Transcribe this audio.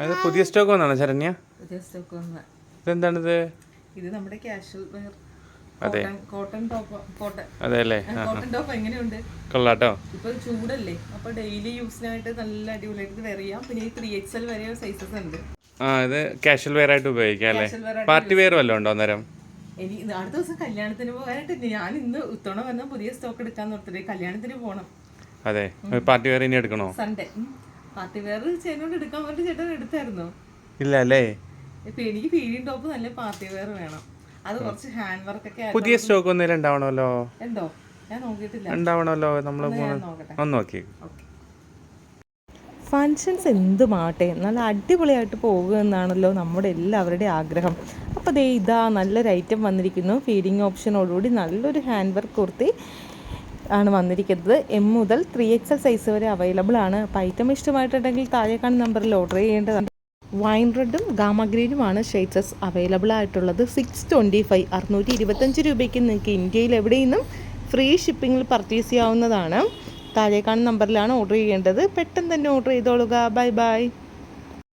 അത് പുതിയ സ്റ്റോക്ക് വന്നാണോ ശരണ്യ? പുതിയ സ്റ്റോക്ക് വന്ന ഇതെന്താണിത്? ഇത് നമ്മുടെ കാഷ്വൽ വെയർ. അതെ. Cotton top cotton. അതെ അല്ലേ? കോട്ടൺ ടോപ്പ് എങ്ങനെയുണ്ട്? കൊള്ളാട്ടോ. ഇപ്പൊ ചൂടല്ലേ? അപ്പൊ ഡെയിലി യൂസിനായിട്ട് നല്ല അടിപൊളിയായിട്ട് വെയർ ചെയ്യാം. പിന്നെ ഈ ത്രീ എക്സ് എൽ വരെ സൈസസ് ഉണ്ട്. ആ ഇത് കാഷ്വൽ വെയർ ആയിട്ട് ഉപയോഗിക്കാം അല്ലേ? പാർട്ടി വെയർ വല്ലതും ഉണ്ടോ അന്നേരം? അടുത്ത ദിവസം കല്യാണത്തിന് പോകാനായിട്ട് ഞാൻ ഇന്ന് ഉത്തവണ വന്ന പുതിയ സ്റ്റോക്ക് എടുക്കാൻ കല്യാണത്തിന് പോകണം അതെ. പാർട്ടി വെയർ ഇനി എടുക്കണോ? സൺഡേ. പാർട്ടി വെയർ ചേട്ടനോട് എടുക്കാൻ വേണ്ടി ചേട്ടൻ എടുത്തായിരുന്നു? ഇല്ല അല്ലേ? ഇപ്പൊ എനിക്ക് ഫീഡിങ് ടോപ്പ് നല്ല പാർട്ടി വെയർ വേണം. അത് കുറച്ച് ഹാൻഡ് വർക്ക് ഒക്കെ ആയിരുന്നു. പുതിയ സ്റ്റോക്ക് ഒന്നേലും ഉണ്ടാവണമല്ലോ? ഉണ്ടോ? ഞാൻ നോക്കിയിട്ടില്ല. ഉണ്ടാവണമല്ലോ? നമ്മൾ ഞാൻ നോക്കട്ടെ. ഒന്ന് നോക്കി. ഫങ്ഷൻസ് എന്തുമാട്ടെ നല്ല അടിപൊളിയായിട്ട് പോകുക എന്നാണല്ലോ നമ്മുടെ എല്ലാവരുടെയും ആഗ്രഹം. അപ്പോൾ ദേ ഇതാ നല്ലൊരു ഐറ്റം വന്നിരിക്കുന്നു. ഫീഡിങ് ഓപ്ഷനോടുകൂടി നല്ലൊരു ഹാൻഡ് വർക്ക് കുർത്തി ആണ് വന്നിരിക്കുന്നത്. എം മുതൽ ത്രീ എക്സൽ സൈസ് വരെ അവൈലബിൾ ആണ്. അപ്പോൾ ഐറ്റം ഇഷ്ടമായിട്ടുണ്ടെങ്കിൽ താഴെ കാണുന്ന നമ്പറിൽ ഓർഡർ ചെയ്യേണ്ടതാണ്. വൈൻ റെഡും ഗാമ ഗ്രീനുമാണ് ഷെയ്ഡ്സസ് അവൈലബിൾ ആയിട്ടുള്ളത്. സിക്സ് ട്വന്റി ഫൈവ് അറുന്നൂറ്റി ഇരുപത്തഞ്ച് രൂപയ്ക്ക് നിങ്ങൾക്ക് ഇന്ത്യയിൽ എവിടെ നിന്നും ഫ്രീ ഷിപ്പിങ്ങിൽ പർച്ചേസ് ചെയ്യാവുന്നതാണ്. താഴെ കാണുന്ന നമ്പറിലാണ് ഓർഡർ ചെയ്യേണ്ടത്. പെട്ടെന്ന് തന്നെ ഓർഡർ ചെയ്തോളുക. Bye bye